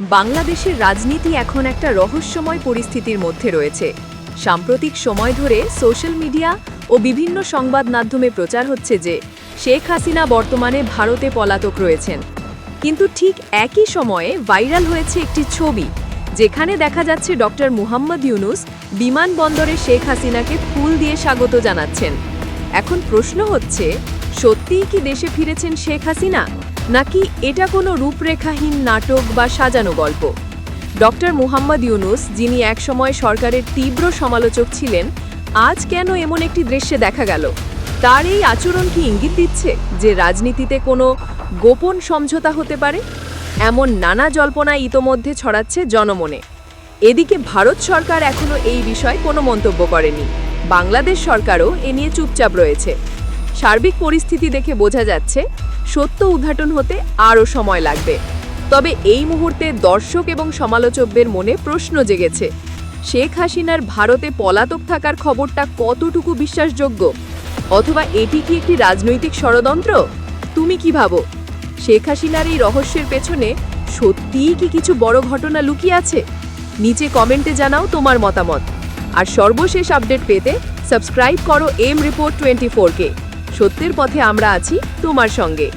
বাংলাদেশের রাজনীতি এখন একটা রহস্যময় পরিস্থিতির মধ্যে রয়েছে। সাম্প্রতিক সময় ধরে সোশ্যাল মিডিয়া ও বিভিন্ন সংবাদ মাধ্যমে প্রচার হচ্ছে যে, শেখ হাসিনা বর্তমানে ভারতে পলাতক রয়েছেন। কিন্তু ঠিক একই সময়ে ভাইরাল হয়েছে একটি ছবি, যেখানে দেখা যাচ্ছে ডক্টর মুহাম্মদ ইউনুস বিমানবন্দরে শেখ হাসিনাকে ফুল দিয়ে স্বাগত জানাচ্ছেন। এখন প্রশ্ন হচ্ছে, সত্যিই কি দেশে ফিরেছেন শেখ হাসিনা? নাকি এটা কোনো রূপরেখাহীন নাটক বা সাজানো গল্প? ডক্টর মুহাম্মদ ইউনুস, যিনি একসময় সরকারের তীব্র সমালোচক ছিলেন, আজ কেন এমন একটি দৃশ্যে দেখা গেল? তার এই আচরণ কি ইঙ্গিত দিচ্ছে যে রাজনীতিতে কোনো গোপন সমঝোতা হতে পারে? এমন নানা জল্পনা ইতোমধ্যে ছড়াচ্ছে জনমনে। এদিকে ভারত সরকার এখনও এই বিষয়ে কোনো মন্তব্য করেনি। বাংলাদেশ সরকারও এ নিয়ে চুপচাপ রয়েছে। সার্বিক পরিস্থিতি দেখে বোঝা যাচ্ছে সত্য উদ্ঘাটন হতে আরও সময় লাগবে। তবে এই মুহূর্তে দর্শক এবং সমালোচকদের মনে প্রশ্ন জেগেছে, শেখ হাসিনার ভারতে পলাতক থাকার খবরটা কতটুকু বিশ্বাসযোগ্য? অথবা এটি কি একটি রাজনৈতিক ষড়যন্ত্র? তুমি কি ভাবো? শেখ হাসিনার এই রহস্যের পেছনে সত্যিই কি কিছু বড় ঘটনা লুকিয়ে আছে? নিচে কমেন্টে জানাও তোমার মতামত। আর সর্বশেষ আপডেট পেতে সাবস্ক্রাইব করো এম রিপোর্ট টোয়েন্টি ফোরকে সত্যের পথে আমরা আছি তোমার সঙ্গে।